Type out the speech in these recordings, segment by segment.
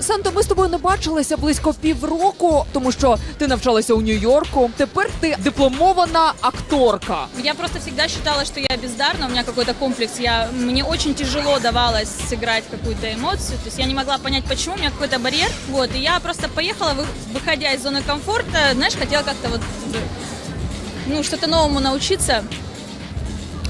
Санто, ми з тобою не бачилися близько півроку, тому що ти навчалася у Нью-Йорку. Тепер ти дипломована акторка. Я просто всегда считала, что я бездарна, у меня какой-то комплекс. Я, мне очень тяжело давалось сыграть какую-то эмоцию. То есть я не могла понять, почему, у меня какой-то барьер. Вот, и я просто поехала, вы- выходя из зоны комфорта, знаешь, хотела как-то вот, ну, что-то новому научиться.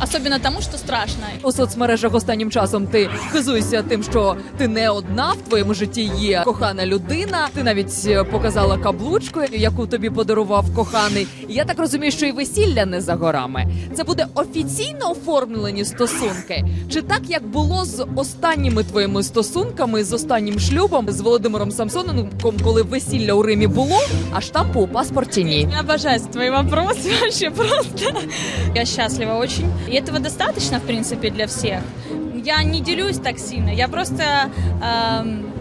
Особенно тому, что страшно. У соцмережах останнім часом ти хизуєшся тим, що ти не одна в твоєму житті є кохана людина. Ти навіть е, показала каблучку, яку тобі подарував коханий. І Я так розумію, що і весілля не за горами. Це буде офіційно оформлені стосунки, чи так як було з останніми твоїми стосунками, з останнім шлюбом з Володимиром Самсоненком, коли весілля у Римі було, а штампу у паспорті ні. Я обожаю твои вопросы вообще просто. Я счастлива очень. И этого достаточно, в принципе, для всех. Я не делюсь так сильно. Я просто эм,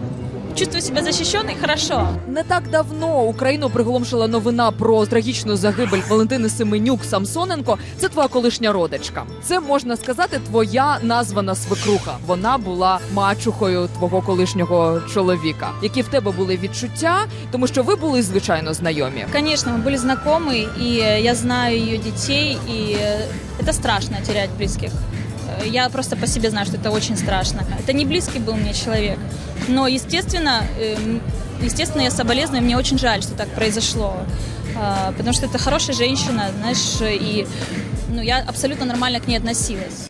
чувствую себя защищенной хорошо. Не так давно Україну приголомшила новина про трагічну загибель Валентини Семенюк Самсоненко. Це твоя колишня родичка. Це можна сказати, твоя названа свекруха. Вона була мачухою твого колишнього чоловіка. Які в тебе були відчуття, тому що ви були звичайно знайомі. Конечно, мы были знакомы, и э, я знаю ее детей, и э, это страшно терять близких. Э, Я просто по себе знаю, что это очень страшно. Это не близкий был мне человек. Но, естественно, естественно, я соболезную, мне очень жаль, что так произошло. Потому что это хорошая женщина, знаешь, и ну, я абсолютно нормально к ней относилась.